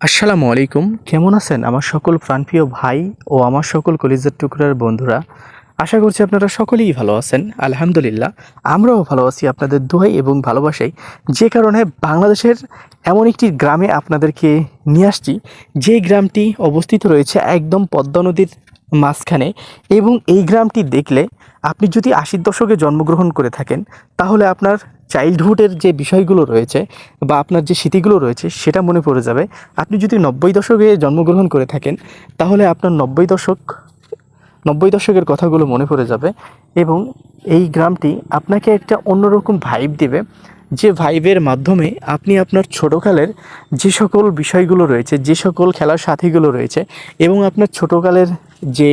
আসসালামু আলাইকুম। কেমন আছেন আমার সকল প্রাণপ্রিয় ভাই ও আমার সকল কলিজার টুকরার বন্ধুরা? আশা করছি আপনারা সকলেই ভালো আছেন। আলহামদুলিল্লাহ, আমরাও ভালো আছি আপনাদের দোহাই এবং ভালোবাসাই। যে কারণে বাংলাদেশের এমন একটি গ্রামে আপনাদেরকে নিয়ে আসছি। যে গ্রামটি অবস্থিত রয়েছে একদম পদ্মা নদীর মাঝখানে এবং এই গ্রামটি দেখলে আপনি যদি আশির দশকে জন্মগ্রহণ করে থাকেন, তাহলে আপনার চাইল্ডহুডের যে বিষয়গুলো রয়েছে বা আপনার যে স্মৃতিগুলো রয়েছে, সেটা মনে পড়ে যাবে। আপনি যদি নব্বই দশকে জন্মগ্রহণ করে থাকেন, তাহলে আপনার নব্বই দশক নব্বই দশকের কথাগুলো মনে পড়ে যাবে এবং এই গ্রামটি আপনাকে একটা অন্যরকম ভাইব দেবে। যে ভাইবের মাধ্যমে আপনি আপনার ছোটোকালের যে সকল বিষয়গুলো রয়েছে, যে সকল খেলার সাথীগুলো রয়েছে এবং আপনার ছোটোকালের যে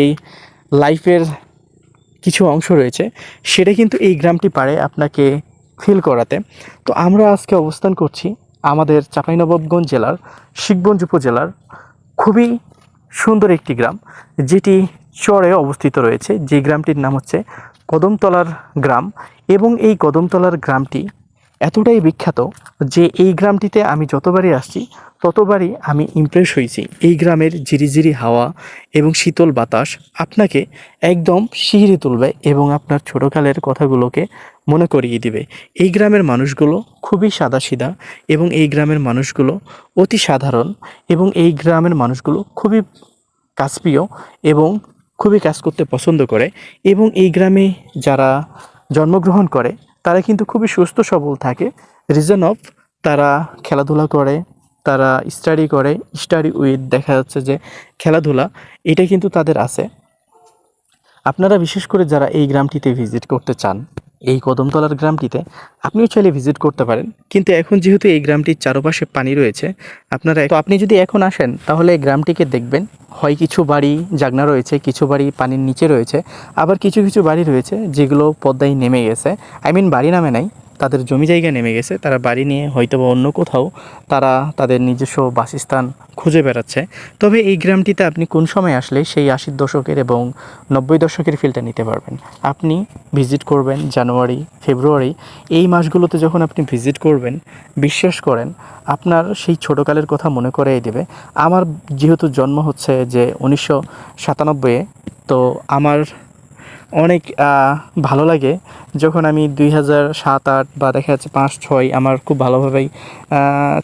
লাইফের কিছু অংশ রয়েছে, সেটা কিন্তু এই গ্রামটি পারে আপনাকে ফিল করাতে। তো আমরা আজকে অবস্থান করছি আমাদের চাঁপাইনবাবগঞ্জ জেলার, শিখগঞ্জ উপজেলার খুবই সুন্দর একটি গ্রাম, যেটি চরে অবস্থিত রয়েছে, যে গ্রামটির নাম হচ্ছে কদমতলার গ্রাম। এবং এই কদমতলার গ্রামটি এতটাই বিখ্যাত যে এই গ্রামটিতে আমি যতবারই আসছি, ততবারই আমি ইমপ্রেস হয়েছি। এই গ্রামের ঝিরিঝিরি হাওয়া এবং শীতল বাতাস আপনাকে একদম শিহরে তুলবে এবং আপনার ছোটোকালের কথাগুলোকে মনে করিয়ে দিবে। এই গ্রামের মানুষগুলো খুবই সাদাসিধা এবং এই গ্রামের মানুষগুলো অতি সাধারণ এবং এই গ্রামের মানুষগুলো খুবই কাজপ্রিয় এবং খুবই কাজ করতে পছন্দ করে এবং এই গ্রামে যারা জন্মগ্রহণ করে, তারা কিন্তু খুবই সুস্থ সবল থাকে। রিজন অফ তারা খেলাধুলা করে, তারা স্টাডি করে স্টাডি উইথ দেখা যাচ্ছে যে খেলাধুলা, এটা কিন্তু তাদের আছে। আপনারা বিশেষ করে যারা এই গ্রামটিতে ভিজিট করতে চান এই কদমতলার গ্রামটিতে আপনিও চাইলে ভিজিট করতে পারেন। কিন্তু এখন যেহেতু এই গ্রামটির চারপাশে পানি রয়েছে, আপনারা তো আপনি যদি এখন আসেন, তাহলে গ্রামটিকে দেখবেন। হয় কিছু বাড়ি, জাগনা রয়েছে, কিছু বাড়ি পানির নিচে রয়েছে, আবার কিছু কিছু বাড়ি রয়েছে যেগুলো পদ্মায় নেমে গেছে। আই মিন বাড়ি নামে নাই তাদের জমি জায়গা নেমে গেছে, তারা বাড়ি নিয়ে হয়তো বা অন্য কোথাও, তারা তাদের নিজস্ব বাসস্থান খুঁজে বেড়াচ্ছে। তবে এই গ্রামটিতে আপনি কোন সময় আসলে সেই আশির দশকের এবং নব্বই দশকের ফিলটা নিতে পারবেন? আপনি ভিজিট করবেন জানুয়ারি, ফেব্রুয়ারি, এই মাসগুলোতে যখন আপনি ভিজিট করবেন, বিশ্বাস করেন, আপনার সেই ছোটোকালের কথা মনে করিয়ে দেবে। আমার যেহেতু জন্ম হচ্ছে যে উনিশশো সাতানব্বইয়ে, তো আমার অনেক ভালো লাগে। যখন আমি দুই হাজার সাত আট বা দেখা যাচ্ছে পাঁচ ছয় আমার খুব ভালোভাবেই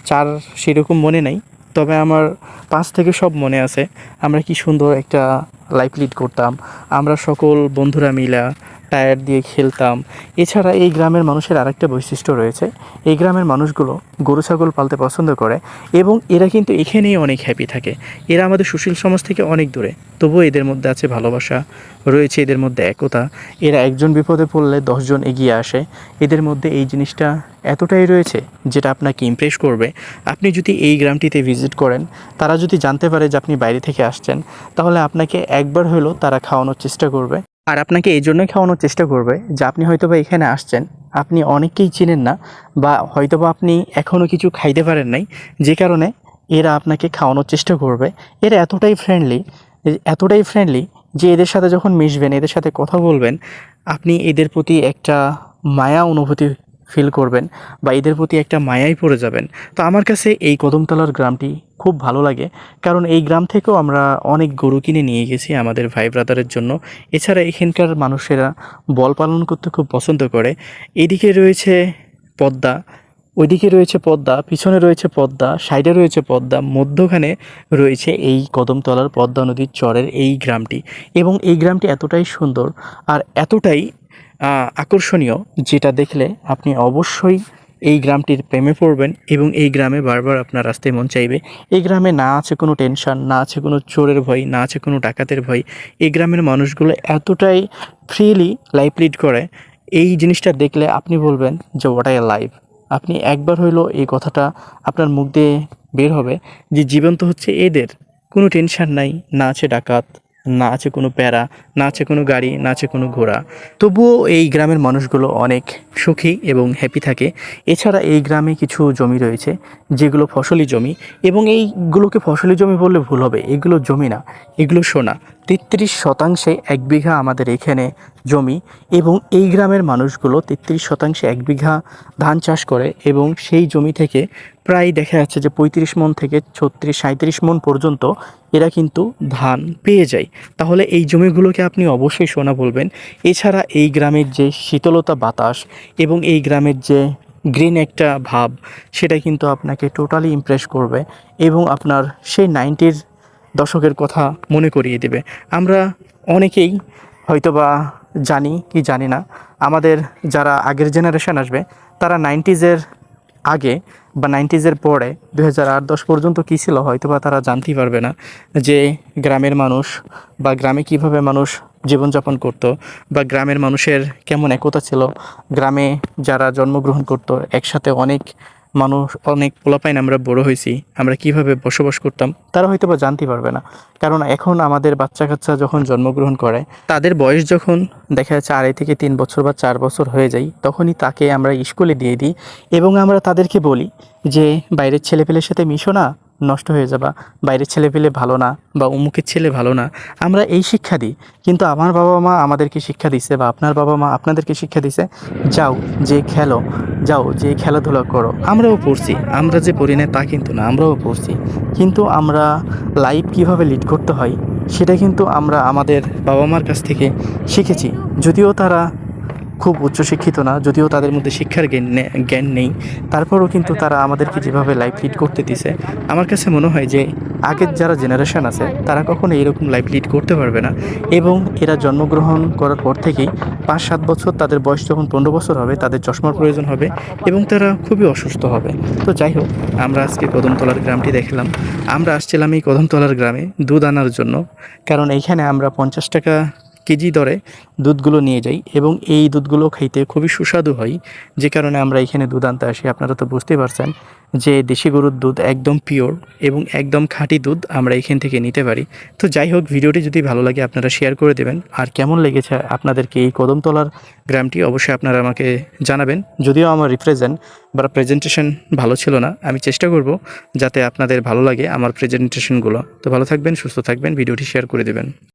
চার সেরকম মনে নেই। তবে আমার পাঁচ থেকে সব মনে আছে। আমরা কি সুন্দর একটা লাইফ লিড করতাম। আমরা সকল বন্ধুরা মিলা টায়ার দিয়ে খেলতাম। এছাড়া এই গ্রামের মানুষের আরেকটা বৈশিষ্ট্য রয়েছে। এই গ্রামের মানুষগুলো গরু, ছাগল পালতে পছন্দ করে এবং এরা কিন্তু এখানেই অনেক হ্যাপি থাকে। এরা আমাদের সুশীল সমাজ থেকে অনেক দূরে। তবুও এদের মধ্যে আছে ভালোবাসা, রয়েছে এদের মধ্যে একতা। এরা একজন বিপদে পড়লে দশজন এগিয়ে আসে। এদের মধ্যে এই জিনিসটা এতটাই রয়েছে যেটা আপনাকে ইমপ্রেস করবে। আপনি যদি এই গ্রামটিতে ভিজিট করেন, তারা যদি জানতে পারে যে আপনি বাইরে থেকে আসছেন, তাহলে আপনাকে একবার হলেও তারা খাওয়ানোর চেষ্টা করবে। আর আপনাকে এই জন্যই খাওয়ানোর চেষ্টা করবে যে আপনি হয়তো বা এখানে আসছেন। আপনি অনেককেই চিনেন না বা হয়তো বা আপনি এখনও কিছু খাইতে পারেন নাই। যে কারণে এরা আপনাকে খাওয়ানোর চেষ্টা করবে। এরা এতটাই ফ্রেন্ডলি এতটাই ফ্রেন্ডলি যে এদের সাথে যখন মিশবেন, এদের সাথে কথা বলবেন, আপনি এদের প্রতি একটা মায়া অনুভূতি ফিল করবেন বা এদের প্রতি একটা মায়াই পড়ে যাবেন। তো আমার কাছে এই কদমতলার গ্রামটি খুব ভালো লাগে, কারণ এই গ্রাম থেকেও আমরা অনেক গরু কিনে নিয়ে গেছি আমাদের ভাই ব্রাদারের জন্য। এছাড়া এখানকার মানুষেরা বল পালন করতে খুব পছন্দ করে। এদিকে রয়েছে পদ্মা, ওইদিকে রয়েছে পদ্মা, পিছনে রয়েছে পদ্মা, সাইডে রয়েছে পদ্মা, মধ্যখানে রয়েছে এই কদমতলার পদ্মা নদীর চরের এই গ্রামটি। এবং এই গ্রামটি এতটাই সুন্দর আর এতটাই আকর্ষণীয়, যেটা দেখলে আপনি অবশ্যই এই গ্রামটির প্রেমে পড়বেন এবং এই গ্রামে বারবার আপনার আসতে মন চাইবে। এই গ্রামে না আছে কোনো টেনশন, না আছে কোনো চোরের ভয়, না আছে কোনো ডাকাতের ভয়। এই গ্রামের মানুষগুলো এতটাই ফ্রিলি লাইফ লিড করে। এই জিনিসটা দেখলে আপনি বলবেন যে ওটাই লাইফ আপনি একবার হইল এই কথাটা আপনার মুখ দিয়ে বের হবে যে, জীবন তো হচ্ছে এদের। কোনো টেনশন নাই, না আছে ডাকাত না আছে কোনো প্যারা, না আছে কোনো গাড়ি, না আছে কোনো ঘোড়া। তবুও এই গ্রামের মানুষগুলো অনেক সুখী এবং হ্যাপি থাকে। এছাড়া এই গ্রামে কিছু জমি রয়েছে, যেগুলো ফসলি জমি এবং এইগুলোকে ফসলি জমি বললে ভুল হবে। এগুলো জমি না, এগুলো সোনা। তেত্রিশ শতাংশে এক বিঘা আমাদের এখানে জমি এবং এই গ্রামের মানুষগুলো তেত্রিশ শতাংশে এক বিঘা ধান চাষ করে এবং সেই জমি থেকে প্রায় দেখা যাচ্ছে যে পঁয়ত্রিশ মন থেকে ছত্রিশ সাঁত্রিশ মন পর্যন্ত এরা কিন্তু ধান পেয়ে যায়। তাহলে এই জমিগুলোকে আপনি অবশ্যই সোনা বলবেন। এছাড়া এই গ্রামের যে শীতলতা বাতাস এবং এই গ্রামের যে গ্রিন একটা ভাব, সেটা কিন্তু আপনাকে টোটালি ইমপ্রেস করবে এবং আপনার সেই নাইনটির দশকের কথা মনে করিয়ে দেবে। আমরা অনেকেই হয়তোবা জানি কি জানি না। আমাদের যারা আগের জেনারেশন আসবে, তারা নাইনটিজের আগে বা নাইনটিজের পরে দু হাজার আট, দশ পর্যন্ত কী ছিল হয়তো বা তারা জানতেই পারবে না যে গ্রামের মানুষ বা গ্রামে কীভাবে মানুষ জীবনযাপন করতো বা গ্রামের মানুষের কেমন একতা ছিল। গ্রামে যারা জন্মগ্রহণ করতো, একসাথে অনেক মানুষ অনেক পোলাপাইন আমরা বড় হয়েছি, আমরা কীভাবে বসবাস করতাম? তারা হয়তো বা জানতে পারবে না। কারণ এখন আমাদের বাচ্চা কাচ্চা যখন জন্মগ্রহণ করে, তাদের বয়স যখন দেখা যাচ্ছে আড়াই থেকে তিন বছর বা চার বছর হয়ে যায়, তখনই তাকে আমরা স্কুলে দিয়ে দিই এবং আমরা তাদেরকে বলি যে, বাইরের ছেলেপেলের সাথে মিশো না নষ্ট হয়ে যাবা। বাইরের ছেলে পেলে ভালো না বা অমুকের ছেলে ভালো না। আমরা এই শিক্ষা দিই। কিন্তু আমার বাবা মা আমাদেরকে শিক্ষা দিছে বা আপনার বাবা মা আপনাদেরকে শিক্ষা দিছে, যাও, যে খেলো, যাও, যে খেলাধুলা করো। আমরাও পড়ছি। আমরা যে পড়ি না তা কিন্তু না, আমরাও পড়ছি। কিন্তু আমরা লাইফ কীভাবে লিড করতে হয়, সেটা কিন্তু আমরা আমাদের বাবা মার কাছ থেকে শিখেছি। যদিও তারা খুব উচ্চশিক্ষিত না, যদিও তাদের মধ্যে শিক্ষার জ্ঞান জ্ঞান নেই। তারপরেও কিন্তু তারা আমাদেরকে যেভাবে লাইফ লিড করতে দিছে, আমার কাছে মনে হয় যে আগের যারা জেনারেশন আছে, তারা কখনো এরকম লাইফ লিড করতে পারবে না। এবং এরা জন্মগ্রহণ করার পর থেকেই পাঁচ সাত বছর তাদের বয়স যখন পনেরো বছর হবে, তাদের চশমার প্রয়োজন হবে এবং তারা খুবই অসুস্থ হবে। তো যাই হোক, আমরা আজকে কদমতলার গ্রামটি দেখলাম। আমরা আসছিলাম এই কদমতলার গ্রামে দুধ আনার জন্য, কারণ এইখানে আমরা পঞ্চাশ টাকা কেজি দরে দুধগুলো নিয়ে যাই এবং এই দুধগুলো খাইতে খুবই সুস্বাদু হয়। যে কারণে আমরা এখানে দুধ আনতে আসি, আপনারা তো বুঝতেই পারছেন যে দেশি গরুর দুধ একদম পিওর এবং একদম খাঁটি দুধ আমরা এখান থেকে নিতে পারি। তো যাই হোক, ভিডিওটি যদি ভালো লাগে আপনারা শেয়ার করে দেবেন। আর কেমন লেগেছে আপনাদেরকে এই কদমতলার গ্রামটি অবশ্যই আপনারা আমাকে জানাবেন। যদিও আমার রিপ্রেজেন্ট বা প্রেজেন্টেশন ভালো ছিল না, আমি চেষ্টা করব যাতে আপনাদের ভালো লাগে আমার প্রেজেন্টেশনগুলো তো ভালো থাকবেন, সুস্থ থাকবেন, ভিডিওটি শেয়ার করে দেবেন।